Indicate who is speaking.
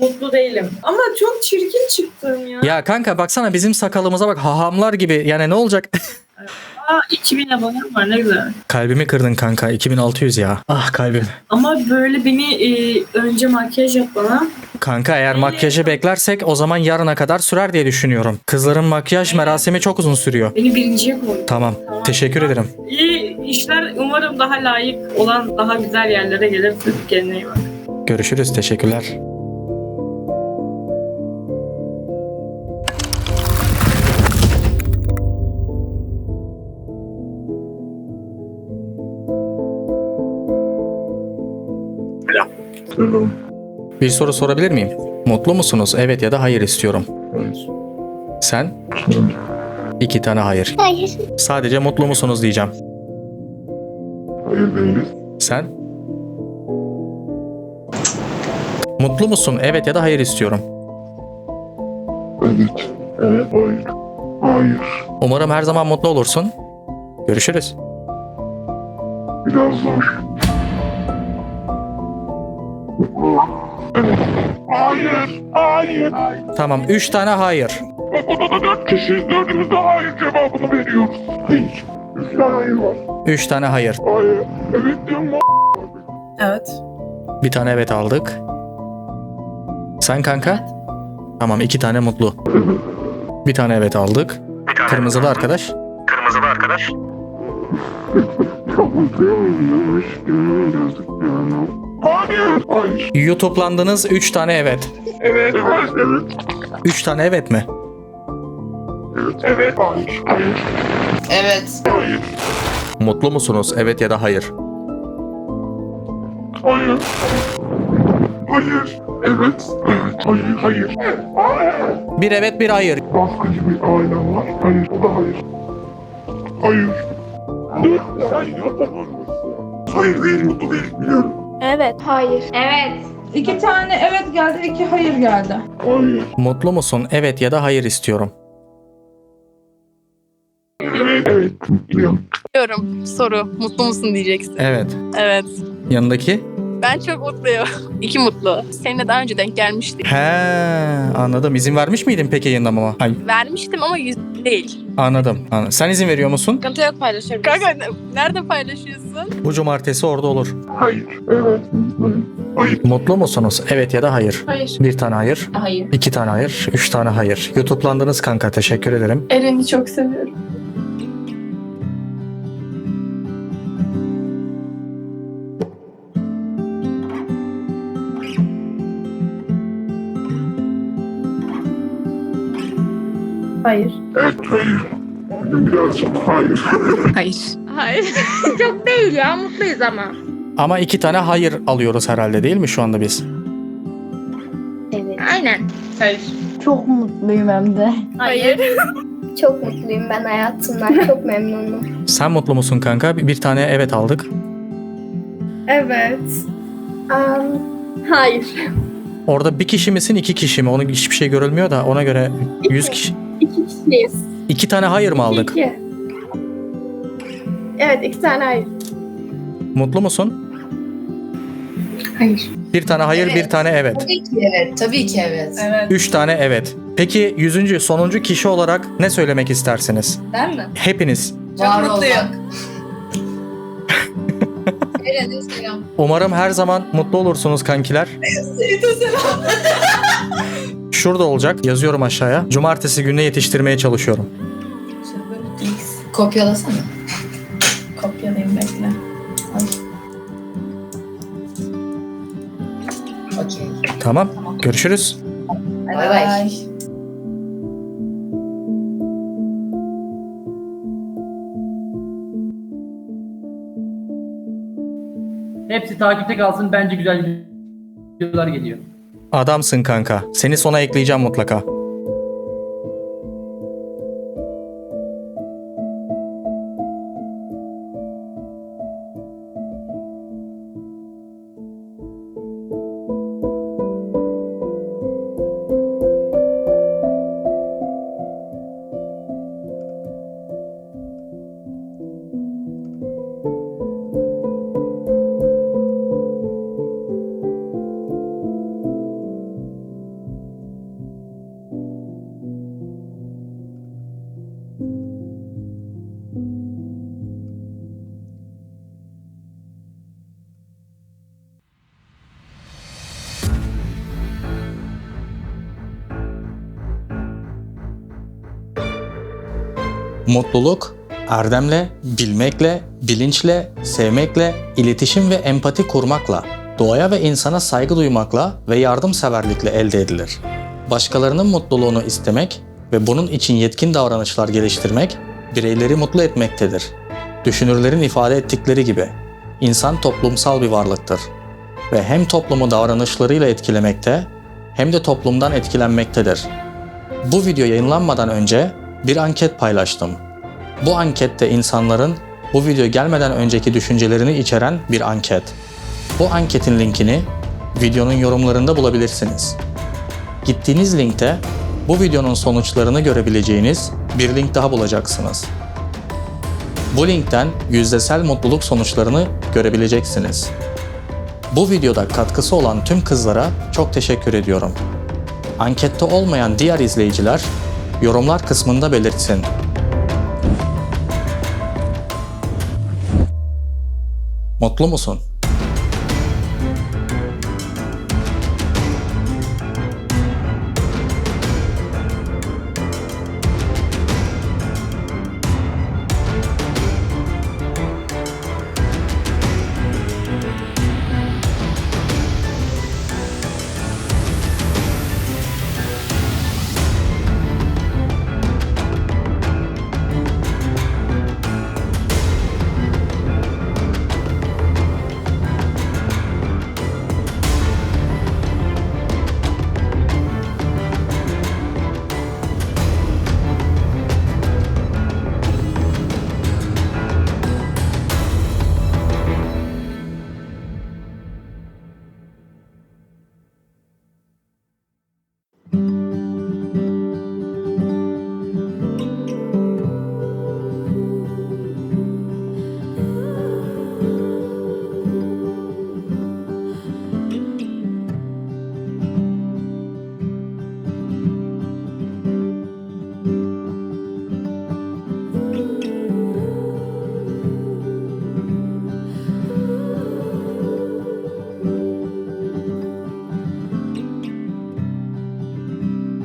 Speaker 1: mutlu değilim. Ama çok çirkin çıktım ya.
Speaker 2: Ya kanka baksana bizim sakalımıza bak hahamlar gibi. Yani ne olacak?
Speaker 1: Aa 2000 abonem var ne güzel.
Speaker 2: Kalbimi kırdın kanka. 2600 ya. Ah kalbim.
Speaker 1: Ama böyle beni e, önce makyaj yap bana.
Speaker 2: Kanka eğer makyajı beklersek o zaman yarına kadar sürer diye düşünüyorum. Kızların makyaj merasimi çok uzun sürüyor.
Speaker 1: Beni birinciye koy.
Speaker 2: Tamam. Teşekkür ederim.
Speaker 1: İyi işler umarım daha layık olan daha güzel yerlere gelirsin. Kendine iyi bak.
Speaker 2: Görüşürüz. Teşekkürler.
Speaker 3: Selam.
Speaker 2: Bir soru sorabilir miyim? Mutlu musunuz? Evet ya da hayır istiyorum. Sen? İki tane hayır.
Speaker 4: Hayır.
Speaker 2: Sadece mutlu musunuz diyeceğim.
Speaker 3: Hayır değiliz.
Speaker 2: Sen? Mutlu musun? Evet ya da hayır istiyorum.
Speaker 3: Evet. Evet. Hayır. Hayır.
Speaker 2: Umarım her zaman mutlu olursun. Görüşürüz.
Speaker 3: Biraz zor. Hayır. Hayır.
Speaker 2: Tamam. Üç tane hayır.
Speaker 3: Dört kişiyiz. Dördümüz de hayır cevabını veriyoruz. Hayır. Üç tane hayır var.
Speaker 2: Üç tane hayır.
Speaker 3: Hayır. Evet diyorum.
Speaker 1: Evet.
Speaker 2: Bir tane evet aldık. Sen kanka? Tamam iki tane mutlu. Bir tane evet aldık. Kırmızılı arkadaş.
Speaker 5: Kırmızılı arkadaş.
Speaker 3: Çok mutluyum. Yani. Hayır. Hayır.
Speaker 2: YouTube'landınız üç tane evet.
Speaker 3: Evet. Evet. Evet.
Speaker 2: Üç tane evet mi?
Speaker 3: Evet. Evet. Hayır. Hayır.
Speaker 6: Evet.
Speaker 3: Hayır.
Speaker 2: Mutlu musunuz? Evet ya da hayır.
Speaker 3: Hayır. Hayır. Evet. Evet. Hayır. Hayır. Hayır.
Speaker 2: Bir evet bir hayır.
Speaker 3: Baskıcı bir ailem var. Hayır. O da hayır. Hayır. Yapamazsın. Hayır değil. Mutlu değil. Biliyorum.
Speaker 4: Evet. Hayır.
Speaker 7: Evet. İki tane evet geldi, iki hayır geldi.
Speaker 3: Hayır.
Speaker 2: Mutlu musun? Evet ya da hayır istiyorum.
Speaker 3: Evet.
Speaker 8: Biliyorum soru. Mutlu musun diyeceksin.
Speaker 2: Evet.
Speaker 8: Evet.
Speaker 2: Yanındaki?
Speaker 8: Ben çok mutluyum. İki mutlu. Seninle daha önce denk gelmiştik.
Speaker 2: He anladım. İzin vermiş miydin peki yayınlamama? Hayır.
Speaker 8: Vermiştim ama yüz değil.
Speaker 2: Anladım. anladım. Sen izin veriyor musun?
Speaker 8: Sıkıntı yok paylaşabiliriz. Kanka ne- nerede paylaşıyorsun?
Speaker 2: Bu cumartesi orada olur.
Speaker 3: Hayır. Evet. Hayır.
Speaker 2: Mutlu musunuz? Evet ya da hayır.
Speaker 7: Hayır.
Speaker 2: Bir tane hayır.
Speaker 6: Hayır.
Speaker 2: iki tane hayır. Üç tane hayır. YouTube'landınız kanka. Teşekkür ederim.
Speaker 7: Eren'i çok seviyorum.
Speaker 1: Hayır.
Speaker 3: Evet. Hayır. Bugün birazcık hayır.
Speaker 8: Hayır.
Speaker 7: Hayır. çok değil ya, mutluyuz ama.
Speaker 2: Ama iki tane hayır alıyoruz herhalde değil mi şu anda biz?
Speaker 4: Evet.
Speaker 7: Aynen.
Speaker 1: Hayır.
Speaker 4: Çok mutluyum hem de.
Speaker 1: Hayır.
Speaker 4: Çok mutluyum ben hayatımdan. Çok memnunum.
Speaker 2: Sen mutlu musun kanka? Bir bir tane evet aldık.
Speaker 1: Evet.
Speaker 4: Um, hayır.
Speaker 2: Orada bir kişi misin iki kişi mi? Onun hiçbir şey görülmüyor da ona göre 100 kişi.
Speaker 4: İki kişiyiz.
Speaker 2: İki tane hayır mı aldık?
Speaker 4: İki. Evet iki tane hayır.
Speaker 2: Mutlu musun?
Speaker 1: Hayır.
Speaker 2: Bir tane hayır, bir
Speaker 6: Evet.
Speaker 2: tane evet.
Speaker 6: Tabii ki evet. Tabii ki evet.
Speaker 1: Evet.
Speaker 2: Üç tane evet. Peki yüzüncü, sonuncu kişi olarak ne söylemek istersiniz?
Speaker 6: Değil mi?
Speaker 2: Hepiniz.
Speaker 6: Var
Speaker 1: mutluyum.
Speaker 6: olmak. Eren'e selam.
Speaker 2: Umarım her zaman mutlu olursunuz kankiler. Şurada olacak. Yazıyorum aşağıya. Cumartesi gününe yetiştirmeye çalışıyorum.
Speaker 6: Kopyalasana. Kopyalayayım bekle. Okey.
Speaker 2: Tamam.
Speaker 6: Tamam.
Speaker 2: Görüşürüz.
Speaker 6: Bay bay.
Speaker 9: Hepsi takipte kalsın. Bence güzel videolar geliyor.
Speaker 2: Adamsın kanka. Seni sona ekleyeceğim mutlaka. Mutluluk, erdemle, bilmekle, bilinçle, sevmekle, iletişim ve empati kurmakla, doğaya ve insana saygı duymakla ve yardımseverlikle elde edilir. Başkalarının mutluluğunu istemek ve bunun için yetkin davranışlar geliştirmek, bireyleri mutlu etmektedir. Düşünürlerin ifade ettikleri gibi, insan toplumsal bir varlıktır ve hem toplumu davranışlarıyla etkilemekte hem de toplumdan etkilenmektedir. Bu video yayınlanmadan önce bir anket paylaştım. Bu ankette insanların bu video gelmeden önceki düşüncelerini içeren bir anket. Bu anketin linkini videonun yorumlarında bulabilirsiniz. Gittiğiniz linkte bu videonun sonuçlarını görebileceğiniz bir link daha bulacaksınız. Bu linkten yüzdesel mutluluk sonuçlarını görebileceksiniz. Bu videoda katkısı olan tüm kızlara çok teşekkür ediyorum. Ankette olmayan diğer izleyiciler yorumlar kısmında belirtsin. Mutlu musun?